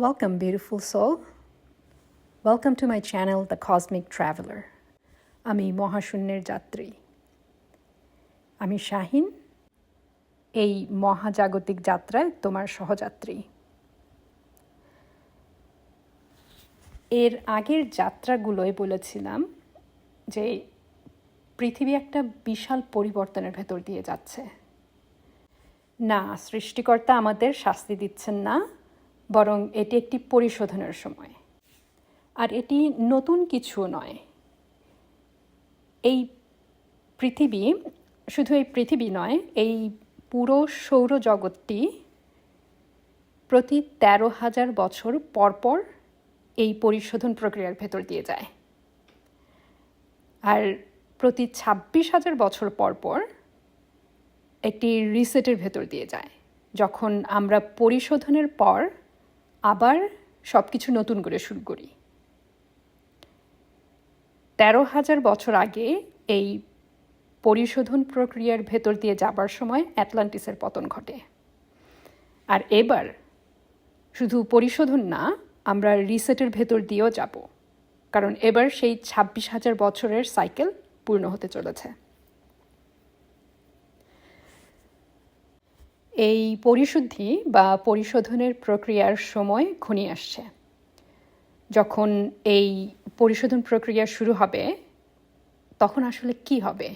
Welcome, beautiful soul. Welcome to my channel, The Cosmic Traveler. আমি মহাশূন্যের যাত্রী। আমি শাহিন। এই মহাজাগতিক যাত্রায় তোমার সহযাত্রী। এর আগের যাত্রাগুলোয় বলেছিলাম যে পৃথিবী একটা বিশাল পরিবর্তনের ভেতর দিয়ে যাচ্ছে। না সৃষ্টিকর্তা আমাদের শাস্তি দিচ্ছেন না। বরং এটি একটি পরিশোধনের সময়। আর এটি নতুন কিছু নয়। এই পৃথিবী শুধু এই পৃথিবী নয়, এই পুরো সৌরজগৎটি প্রতি তেরো হাজার বছর পরপর এই পরিশোধন প্রক্রিয়ার ভেতর দিয়ে যায়। আর প্রতি ছাব্বিশ হাজার বছর পর পর একটি রিসেটের ভেতর দিয়ে যায়, যখন আমরা পরিশোধনের পর আবার সব কিছু নতুন করে শুরু করি। তেরো হাজার বছর আগে এই পরিশোধন প্রক্রিয়ার ভেতর দিয়ে যাবার সময় অ্যাটলান্টিসের পতন ঘটে। আর এবার শুধু পরিশোধন না, আমরা রিসেটের ভেতর দিয়েও যাব, কারণ এবার সেই ছাব্বিশ হাজার বছরের সাইকেল পূর্ণ হতে চলেছে। এই পরিশুদ্ধি বা পরিশোধনের প্রক্রিয়ার সময় ঘনিয়ে আসছে। যখন এই পরিশোধন প্রক্রিয়া শুরু হবে, তখন আসলে কি হবে?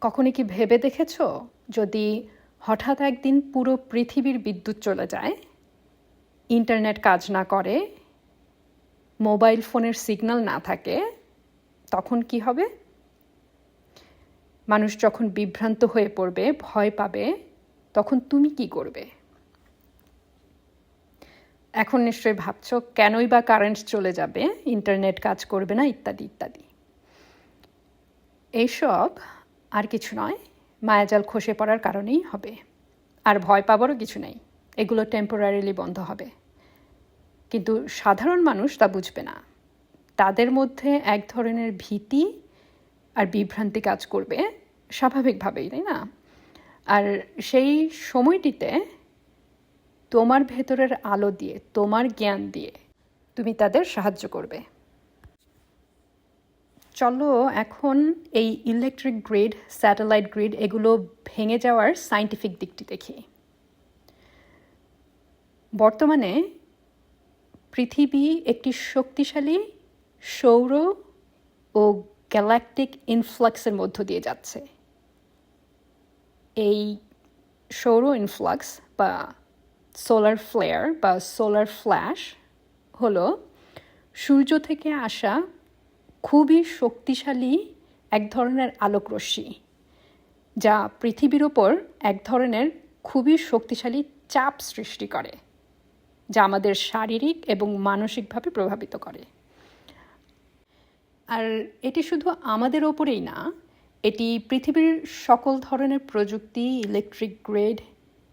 কখনো কি ভেবে দেখেছ, যদি হঠাৎ একদিন পুরো পৃথিবীর বিদ্যুৎ চলে যায়, ইন্টারনেট কাজ না করে, মোবাইল ফোনের সিগন্যাল না থাকে, তখন কি হবে? মানুষ যখন বিভ্রান্ত হয়ে পড়বে, ভয় পাবে, তখন তুমি কি করবে? এখন নিশ্চয়ই ভাবছ, কেনই বা কারেন্ট চলে যাবে ইন্টারনেট কাজ করবে না, ইত্যাদি ইত্যাদি। এইসব আর কিছু নয়, মায়াজাল খসে পড়ার কারণেই হবে। আর ভয় পাবারও কিছু নেই, এগুলো টেম্পোরারিলি বন্ধ হবে। কিন্তু সাধারণ মানুষ তা বুঝবে না। তাদের মধ্যে এক ধরনের ভীতি আর বিভ্রান্তি কাজ করবে স্বাভাবিকভাবেই, তাই না? আর সেই সময়টিতে তোমার ভেতরের আলো দিয়ে, তোমার জ্ঞান দিয়ে তুমি তাদের সাহায্য করবে। চলো এখন এই ইলেকট্রিক গ্রিড স্যাটেলাইট গ্রিড এগুলো ভেঙে যাওয়ার সাইন্টিফিক দিকটি দেখি। বর্তমানে পৃথিবী একটি শক্তিশালী, সৌর ও গ্যালাকটিক ইনফ্লাক্সের মধ্য দিয়ে যাচ্ছে। এই সৌর ইনফ্লাক্স বা সোলার ফ্লেয়ার বা সোলার ফ্ল্যাশ হলো সূর্য থেকে আসা খুবই শক্তিশালী এক ধরনের আলোকরশ্মি, যা পৃথিবীর ওপর এক ধরনের খুবই শক্তিশালী চাপ সৃষ্টি করে, যা আমাদের শারীরিক এবং মানসিকভাবে প্রভাবিত করে। আর এটি শুধু আমাদের ওপরেই না, এটি পৃথিবীর সকল ধরনের প্রযুক্তি electric grid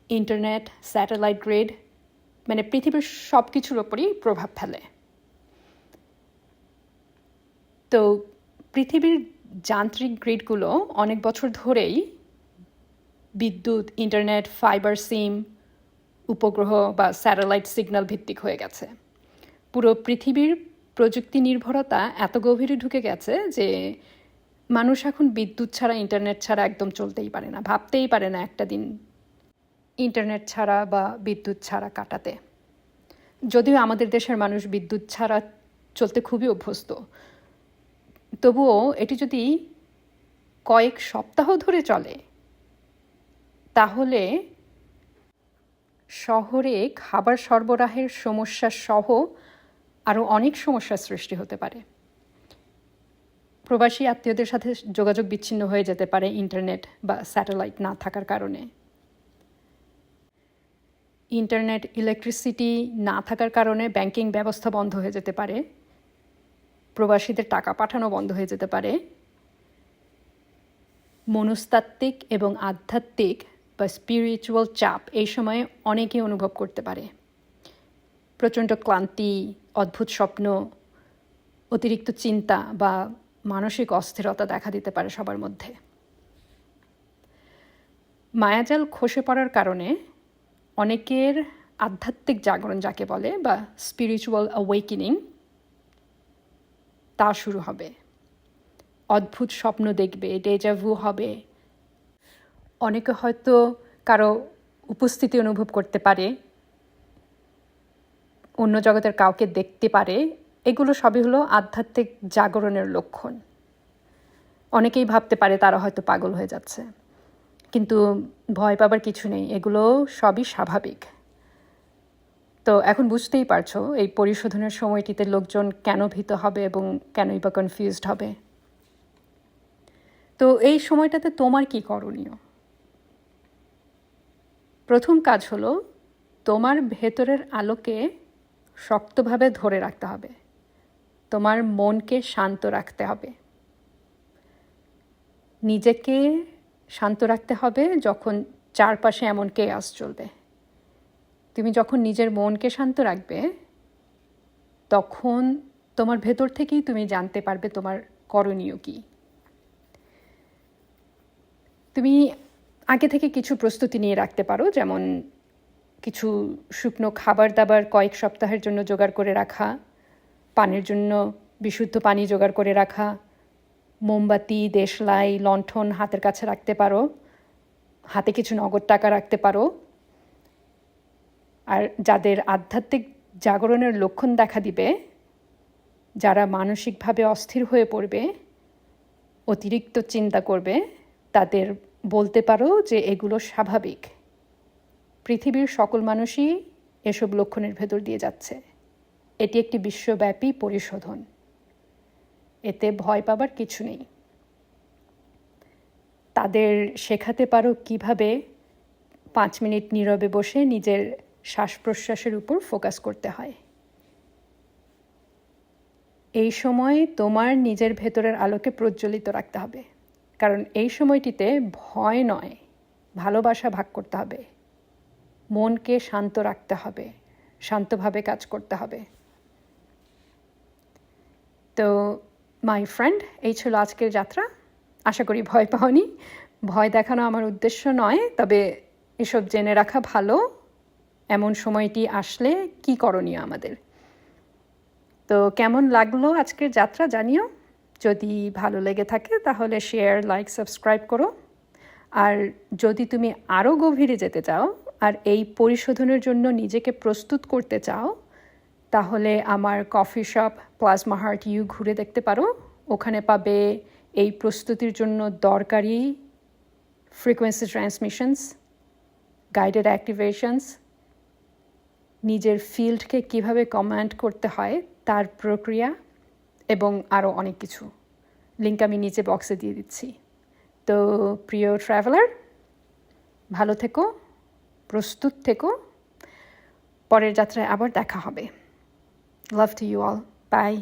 internet satellite grid মানে পৃথিবীর সব কিছুর ওপরেই প্রভাব ফেলে। তো পৃথিবীর যান্ত্রিক গ্রিডগুলো অনেক বছর ধরেই বিদ্যুৎ ইন্টারনেট ফাইবার সিম উপগ্রহ বা স্যাটেলাইট সিগন্যাল ভিত্তিক হয়ে গেছে। পুরো পৃথিবীর প্রযুক্তি নির্ভরতা এত গভীরে ঢুকে গেছে যে মানুষ এখন বিদ্যুৎ ছাড়া, ইন্টারনেট ছাড়া একদম চলতেই পারে না, ভাবতেই পারে না একটা দিন ইন্টারনেট ছাড়া বা বিদ্যুৎ ছাড়া কাটাতে। যদিও আমাদের দেশের মানুষ বিদ্যুৎ ছাড়া চলতে খুবই অভ্যস্ত, তবুও এটি যদি কয়েক সপ্তাহ ধরে চলে, তাহলে শহরে খাবার সরবরাহের সমস্যা সহ আরও অনেক সমস্যার সৃষ্টি হতে পারে। প্রবাসী আত্মীয়দের সাথে যোগাযোগ বিচ্ছিন্ন হয়ে যেতে পারে ইন্টারনেট বা স্যাটেলাইট না থাকার কারণে। ইন্টারনেট, ইলেকট্রিসিটি না থাকার কারণে ব্যাংকিং ব্যবস্থা বন্ধ হয়ে যেতে পারে। প্রবাসীদের টাকা পাঠানো বন্ধ হয়ে যেতে পারে। মনস্তাত্ত্বিক এবং আধ্যাত্মিক বা স্পিরিচুয়াল চাপ এই সময়ে অনেকে অনুভব করতে পারে। প্রচণ্ড ক্লান্তি, অদ্ভুত স্বপ্ন, অতিরিক্ত চিন্তা বা মানসিক অস্থিরতা দেখা দিতে পারে সবার মধ্যে। মায়াজাল খসে পড়ার কারণে অনেকের আধ্যাত্মিক জাগরণ যাকে বলে বা স্পিরিচুয়াল অ্যাওয়েকিনিং তা শুরু হবে। অদ্ভুত স্বপ্ন দেখবে ডেজাভু হবে। অনেকে হয়তো কারও উপস্থিতি অনুভব করতে পারে অন্য জগতের কাউকে দেখতে পারে, এগুলো সবই হলো আধ্যাত্মিক জাগরণের লক্ষণ। অনেকেই ভাবতে পারে তারা হয়তো পাগল হয়ে যাচ্ছে। কিন্তু ভয় পাবার কিছু নেই, এগুলো সবই স্বাভাবিক। তো এখন বুঝতেই পারছ, এই পরিশোধনের সময়টিতে লোকজন কেন ভীত হবে এবং কেনই বা কনফিউজড হবে? তো এই সময়টাতে তোমার কি করণীয়? প্রথম কাজ হলো তোমার ভেতরের আলোকে শক্তভাবে ধরে রাখতে হবে। তোমার মনকে শান্ত রাখতে হবে। নিজেকে শান্ত রাখতে হবে যখন চারপাশে এমন কেয়াস চলবে। তুমি যখন নিজের মনকে শান্ত রাখবে, তখন তোমার ভেতর থেকেই তুমি জানতে পারবে তোমার করণীয় কী। তুমি আগে থেকে কিছু প্রস্তুতি নিয়ে রাখতে পারো, যেমন কিছু শুকনো খাবার দাবার কয়েক সপ্তাহের জন্য জোগাড় করে রাখা, পানের জন্য বিশুদ্ধ পানি জোগাড় করে রাখা, মোমবাতি, দেশলাই, লণ্ঠন হাতের কাছে রাখতে পারো, হাতে কিছু নগদ টাকা রাখতে পারো। আর যাদের আধ্যাত্মিক জাগরণের লক্ষণ দেখা দিবে, যারা মানসিকভাবে অস্থির হয়ে পড়বে, অতিরিক্ত চিন্তা করবে, তাদের বলতে পারো যে এগুলো স্বাভাবিক। পৃথিবীর সকল মানুষই এসব লক্ষণের ভেতর দিয়ে যাচ্ছে। এটি একটি বিশ্বব্যাপী পরিশোধন। এতে ভয় পাবার কিছু নেই। তাদের শেখাতে পারো কীভাবে পাঁচ মিনিট নীরবে বসে নিজের শ্বাস প্রশ্বাসের উপর ফোকাস করতে হয়। এই সময় তোমার নিজের ভেতরের আলোকে প্রজ্বলিত রাখতে হবে। কারণ এই সময়টিতে ভয় নয়, ভালোবাসা ভাগ করতে হবে। মনকে শান্ত রাখতে হবে, শান্তভাবে কাজ করতে হবে। তো মাই ফ্রেন্ড এই ছিল আজকের যাত্রা। আশা করি ভয় পাওনি। ভয় দেখানো আমার উদ্দেশ্য নয়, তবে এসব জেনে রাখা ভালো। এমন সময়টি আসলে কি করণীয় আমাদের? তো, কেমন লাগল আজকের যাত্রা জানিও। যদি ভালো লেগে থাকে, তাহলে শেয়ার লাইক সাবস্ক্রাইব করো। আর যদি তুমি আরও গভীরে যেতে চাও আর এই পরিশোধনের জন্য নিজেকে প্রস্তুত করতে চাও, তাহলে আমার coffee shop, plasma heart, you ঘুরে দেখতে পারো। ওখানে পাবে এই প্রস্তুতির জন্য দরকারি ফ্রিকোয়েন্সি ট্রান্সমিশনস গাইডেড অ্যাক্টিভেশনস নিজের ফিল্ডকে কীভাবে কমান্ড করতে হয়, তার প্রক্রিয়া এবং আরও অনেক কিছু। লিঙ্ক আমি নিচে বক্সে দিয়ে দিচ্ছি। তো প্রিয় ট্রাভেলার ভালো থেকো। প্রস্তুত থেকো। পরের যাত্রায় আবার দেখা হবে। Love to you all bye